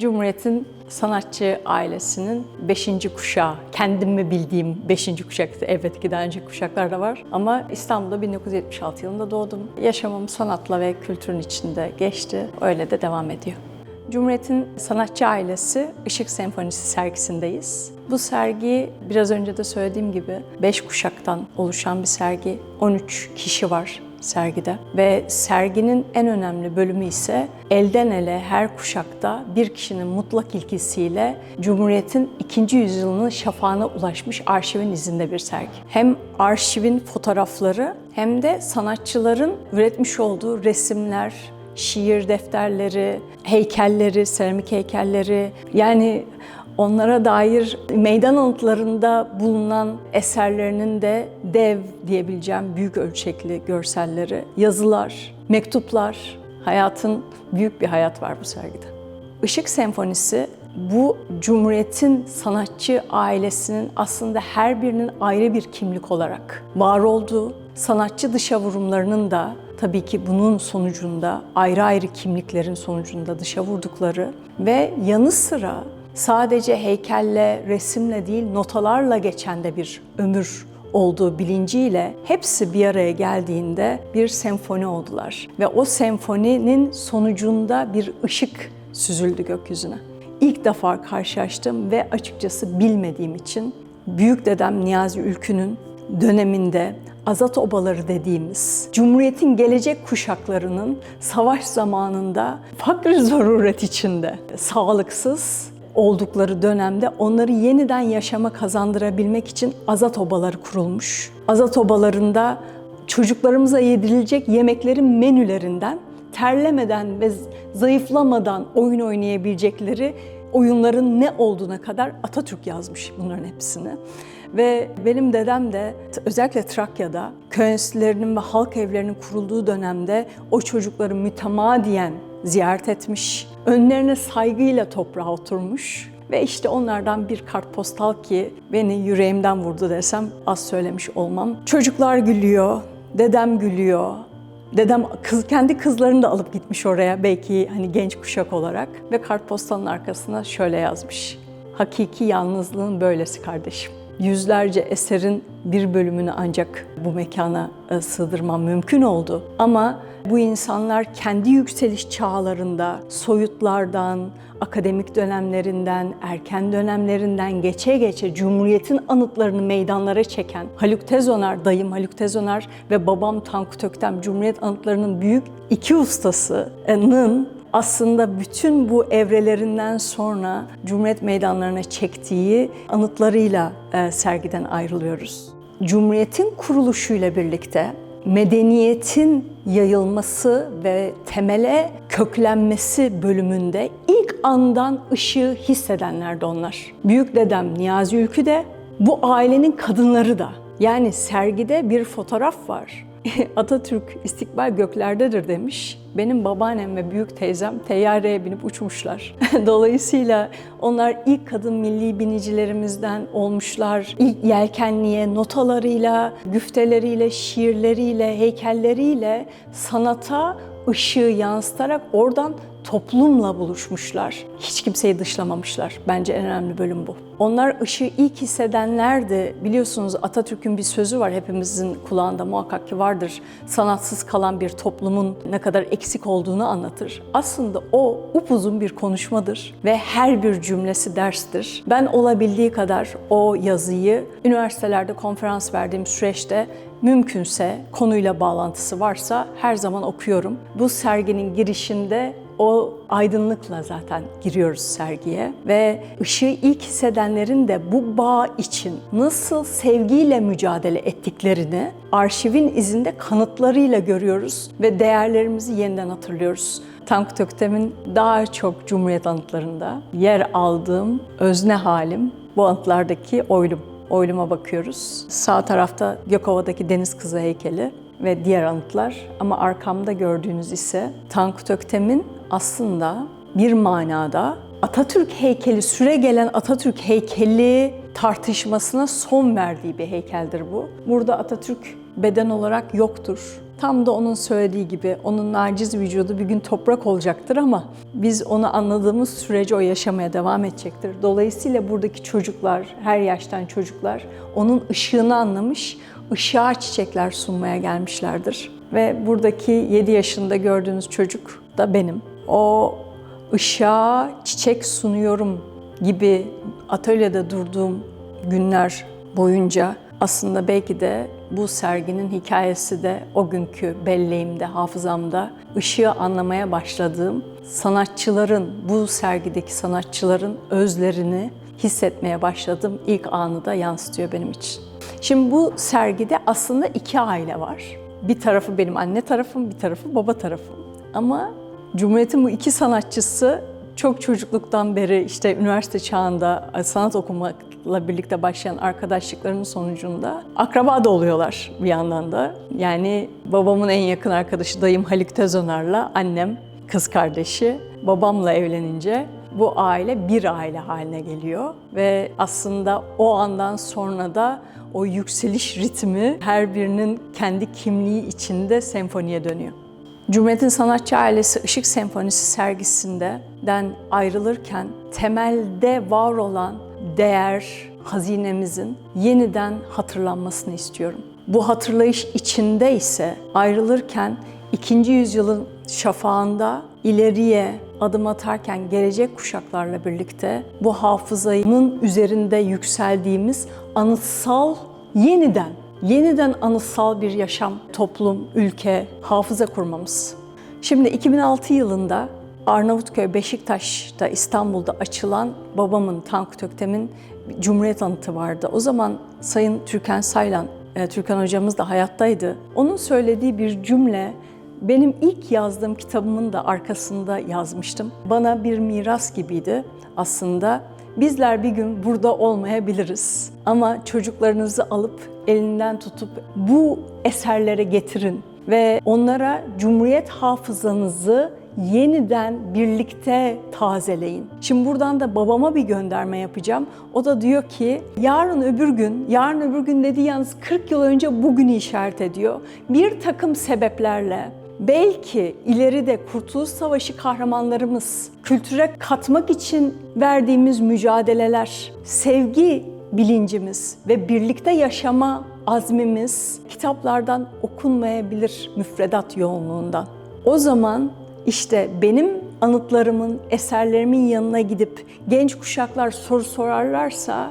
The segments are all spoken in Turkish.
Cumhuriyet'in sanatçı ailesinin 5. kuşağı, kendimi bildiğim 5. kuşak, evet ki daha önceki kuşaklar da var. Ama İstanbul'da 1976 yılında doğdum. Yaşamım sanatla ve kültürün içinde geçti. Öyle de devam ediyor. Cumhuriyet'in sanatçı ailesi Işık Senfonisi sergisindeyiz. Bu sergi biraz önce de söylediğim gibi 5 kuşaktan oluşan bir sergi. 13 kişi var sergide ve serginin en önemli bölümü ise elden ele her kuşakta bir kişinin mutlak ilkisiyle Cumhuriyet'in ikinci yüzyılının şafağına ulaşmış arşivin izinde bir sergi. Hem arşivin fotoğrafları hem de sanatçıların üretmiş olduğu resimler, şiir defterleri, heykelleri, seramik heykelleri yani onlara dair meydan anıtlarında bulunan eserlerinin de dev diyebileceğim büyük ölçekli görselleri, yazılar, mektuplar, hayatın büyük bir hayat var bu sergide. Işık Senfonisi bu Cumhuriyet'in sanatçı ailesinin aslında her birinin ayrı bir kimlik olarak var olduğu, sanatçı dışa vurumlarının da tabii ki bunun sonucunda ayrı ayrı kimliklerin sonucunda dışa vurdukları ve yanı sıra sadece heykelle, resimle değil notalarla geçen de bir ömür olduğu bilinciyle hepsi bir araya geldiğinde bir senfoni oldular. Ve o senfoninin sonucunda bir ışık süzüldü gökyüzüne. İlk defa karşılaştım ve açıkçası bilmediğim için büyük dedem Niyazi Ülkü'nün döneminde azat obaları dediğimiz Cumhuriyet'in gelecek kuşaklarının savaş zamanında fakr zaruret içinde sağlıksız oldukları dönemde onları yeniden yaşama kazandırabilmek için azat obaları kurulmuş. Azat obalarında çocuklarımıza yedirilecek yemeklerin menülerinden terlemeden ve zayıflamadan oyun oynayabilecekleri oyunların ne olduğuna kadar Atatürk yazmış bunların hepsini. Ve benim dedem de özellikle Trakya'da köy enstitülerinin ve halk evlerinin kurulduğu dönemde o çocukları mütemadiyen ziyaret etmiş. Önlerine saygıyla toprağa oturmuş. Ve işte onlardan bir kartpostal ki beni yüreğimden vurdu desem az söylemiş olmam. Çocuklar gülüyor, dedem gülüyor, Dedem kız, kendi kızlarını da alıp gitmiş oraya belki hani genç kuşak olarak ve kartpostalın arkasına şöyle yazmış. Hakiki yalnızlığın böylesi kardeşim. Yüzlerce eserin bir bölümünü ancak bu mekana e, sığdırmam mümkün oldu. Ama bu insanlar kendi yükseliş çağlarında soyutlardan, akademik dönemlerinden, erken dönemlerinden geçe geçe Cumhuriyet'in anıtlarını meydanlara çeken Haluk Tezonar, dayım Haluk Tezonar ve babam Tankut Öktem Cumhuriyet anıtlarının büyük iki ustasının aslında bütün bu evrelerinden sonra Cumhuriyet meydanlarına çektiği anıtlarıyla e, sergiden ayrılıyoruz. Cumhuriyet'in kuruluşuyla birlikte medeniyetin yayılması ve temele köklenmesi bölümünde ilk andan ışığı hissedenler de onlar. Büyük dedem Niyazi Ülkü de bu ailenin kadınları da. Yani sergide bir fotoğraf var. Atatürk istikbal göklerdedir demiş. Benim babaannem ve büyük teyzem teyyareye binip uçmuşlar. Dolayısıyla onlar ilk kadın milli binicilerimizden olmuşlar. İlk yelkenliğe notalarıyla, güfteleriyle, şiirleriyle, heykelleriyle sanata ışığı yansıtarak oradan toplumla buluşmuşlar. Hiç kimseyi dışlamamışlar. Bence en önemli bölüm bu. Onlar ışığı ilk hissedenlerdi. Biliyorsunuz Atatürk'ün bir sözü var hepimizin kulağında muhakkak ki vardır. Sanatsız kalan bir toplumun ne kadar eksik olduğunu anlatır. Aslında o upuzun bir konuşmadır ve her bir cümlesi derstir. Ben olabildiği kadar o yazıyı üniversitelerde konferans verdiğim süreçte mümkünse konuyla bağlantısı varsa her zaman okuyorum. Bu serginin girişinde o aydınlıkla zaten giriyoruz sergiye ve ışığı ilk hissedenlerin de bu bağ için nasıl sevgiyle mücadele ettiklerini arşivin izinde kanıtlarıyla görüyoruz ve değerlerimizi yeniden hatırlıyoruz. Tankut Öktem'in daha çok Cumhuriyet anıtlarında yer aldığım özne halim bu anıtlardaki oylum. Oyluma bakıyoruz. Sağ tarafta Gökova'daki Deniz Kızı heykeli ve diğer anıtlar ama arkamda gördüğünüz ise Tankut Öktem'in aslında bir manada Atatürk heykeli, süre gelen Atatürk heykeli tartışmasına son verdiği bir heykeldir bu. Burada Atatürk beden olarak yoktur. Tam da onun söylediği gibi onun naciz vücudu bir gün toprak olacaktır ama biz onu anladığımız sürece o yaşamaya devam edecektir. Dolayısıyla buradaki çocuklar, her yaştan çocuklar onun ışığını anlamış, ışığa çiçekler sunmaya gelmişlerdir. Ve buradaki 7 yaşında gördüğünüz çocuk da benim. O ışığa çiçek sunuyorum gibi atölyede durduğum günler boyunca aslında belki de bu serginin hikayesi de o günkü belleğimde, hafızamda ışığı anlamaya başladığım sanatçıların, bu sergideki sanatçıların özlerini hissetmeye başladığım ilk anı da yansıtıyor benim için. Şimdi bu sergide aslında iki aile var. Bir tarafı benim anne tarafım, bir tarafı baba tarafım. Ama Cumhuriyet'in bu iki sanatçısı çok çocukluktan beri işte üniversite çağında sanat okumakla birlikte başlayan arkadaşlıklarının sonucunda akraba da oluyorlar bir yandan da. Yani babamın en yakın arkadaşı dayım Halik Tezonar'la annem kız kardeşi babamla evlenince bu aile bir aile haline geliyor ve aslında o andan sonra da o yükseliş ritmi her birinin kendi kimliği içinde senfoniye dönüyor. Cumhuriyet'in sanatçı ailesi Işık Senfonisi sergisinden ayrılırken temelde var olan değer, hazinemizin yeniden hatırlanmasını istiyorum. Bu hatırlayış içinde ise ayrılırken ikinci yüzyılın şafağında ileriye adım atarken gelecek kuşaklarla birlikte bu hafızanın üzerinde yükseldiğimiz anıtsal yeniden yeniden anıtsal bir yaşam, toplum, ülke, hafıza kurmamız. Şimdi 2006 yılında Arnavutköy Beşiktaş'ta İstanbul'da açılan babamın Tankut Öktem'in Cumhuriyet Anıtı vardı. O zaman Sayın Türkan Saylan, e, Türkan hocamız da hayattaydı. Onun söylediği bir cümle benim ilk yazdığım kitabımın da arkasında yazmıştım. Bana bir miras gibiydi aslında. Bizler bir gün burada olmayabiliriz ama çocuklarınızı alıp elinden tutup bu eserlere getirin ve onlara Cumhuriyet hafızanızı yeniden birlikte tazeleyin. Şimdi buradan da babama bir gönderme yapacağım. O da diyor ki yarın öbür gün, yarın öbür gün dedi yalnız 40 yıl önce bugünü işaret ediyor. Bir takım sebeplerle belki ileride Kurtuluş Savaşı kahramanlarımız kültüre katmak için verdiğimiz mücadeleler, sevgi bilincimiz ve birlikte yaşama azmimiz kitaplardan okunmayabilir müfredat yoğunluğundan. O zaman işte benim anıtlarımın, eserlerimin yanına gidip genç kuşaklar soru sorarlarsa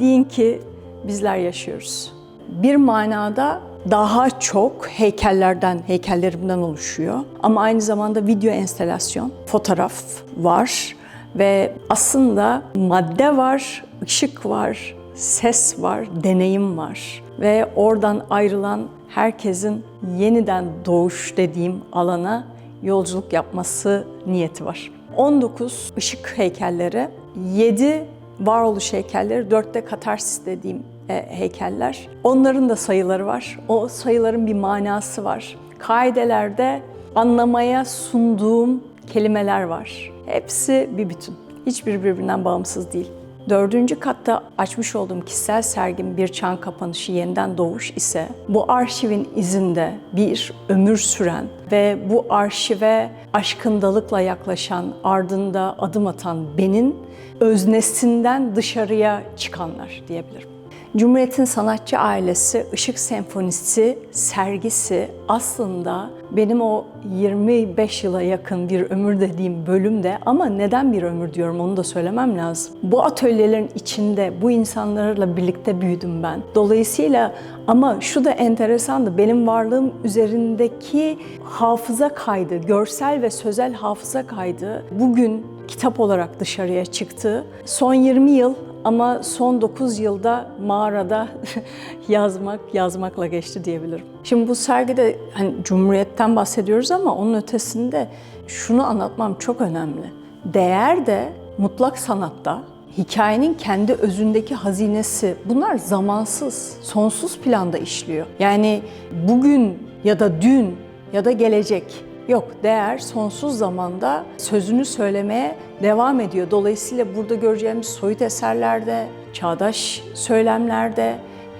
deyin ki bizler yaşıyoruz. Bir manada daha çok heykellerden, heykellerimden oluşuyor. Ama aynı zamanda video enstelasyon, fotoğraf var ve aslında madde var, ışık var, ses var, deneyim var ve oradan ayrılan herkesin yeniden doğuş dediğim alana yolculuk yapması niyeti var. 19 ışık heykelleri, 7 varoluş heykelleri, 4 katarsis dediğim e, heykeller. Onların da sayıları var. O sayıların bir manası var. Kaidelerde anlamaya sunduğum kelimeler var. Hepsi bir bütün. Hiçbir birbirinden bağımsız değil. Dördüncü katta açmış olduğum kişisel sergim Bir Çağın Kapanışı Yeniden Doğuş ise bu arşivin izinde bir ömür süren ve bu arşive aşkındalıkla yaklaşan, ardında adım atan benin öznesinden dışarıya çıkanlar diyebilirim. Cumhuriyet'in sanatçı ailesi Işık Senfonisi sergisi aslında benim o 25 yıla yakın bir ömür dediğim bölümde ama neden bir ömür diyorum onu da söylemem lazım. Bu atölyelerin içinde bu insanlarla birlikte büyüdüm ben. Dolayısıyla ama şu da enteresandı benim varlığım üzerindeki hafıza kaydı, görsel ve sözel hafıza kaydı bugün kitap olarak dışarıya çıktı. Son 20 yıl ama son 9 yılda mağarada yazmak, yazmakla geçti diyebilirim. Şimdi bu sergide hani Cumhuriyet'ten bahsediyoruz ama onun ötesinde şunu anlatmam çok önemli. Değer de mutlak sanatta hikayenin kendi özündeki hazinesi bunlar zamansız, sonsuz planda işliyor. Yani bugün ya da dün ya da gelecek Yok, değer sonsuz zamanda sözünü söylemeye devam ediyor. Dolayısıyla burada göreceğimiz soyut eserlerde, çağdaş söylemlerde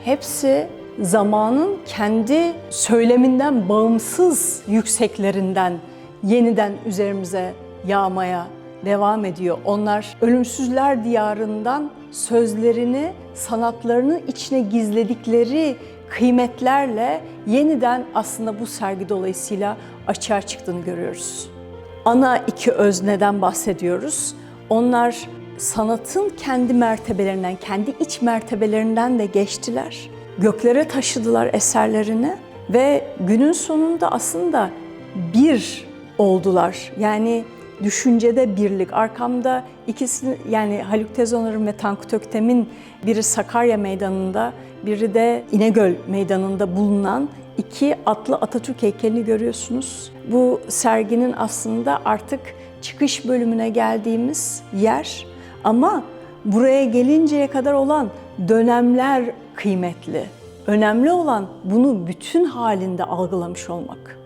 hepsi zamanın kendi söyleminden bağımsız yükseklerinden yeniden üzerimize yağmaya devam ediyor. Onlar ölümsüzler diyarından sözlerini, sanatlarının içine gizledikleri kıymetlerle yeniden aslında bu sergi dolayısıyla açığa çıktığını görüyoruz. Ana iki özneden bahsediyoruz. Onlar sanatın kendi mertebelerinden, kendi iç mertebelerinden de geçtiler. Göklere taşıdılar eserlerini ve günün sonunda aslında bir oldular. Yani düşüncede birlik. Arkamda ikisini yani Haluk Tezoner'in ve Tankut Öktem'in biri Sakarya Meydanı'nda, biri de İnegöl Meydanı'nda bulunan iki atlı Atatürk heykelini görüyorsunuz. Bu serginin aslında artık çıkış bölümüne geldiğimiz yer ama buraya gelinceye kadar olan dönemler kıymetli. Önemli olan bunu bütün halinde algılamış olmak.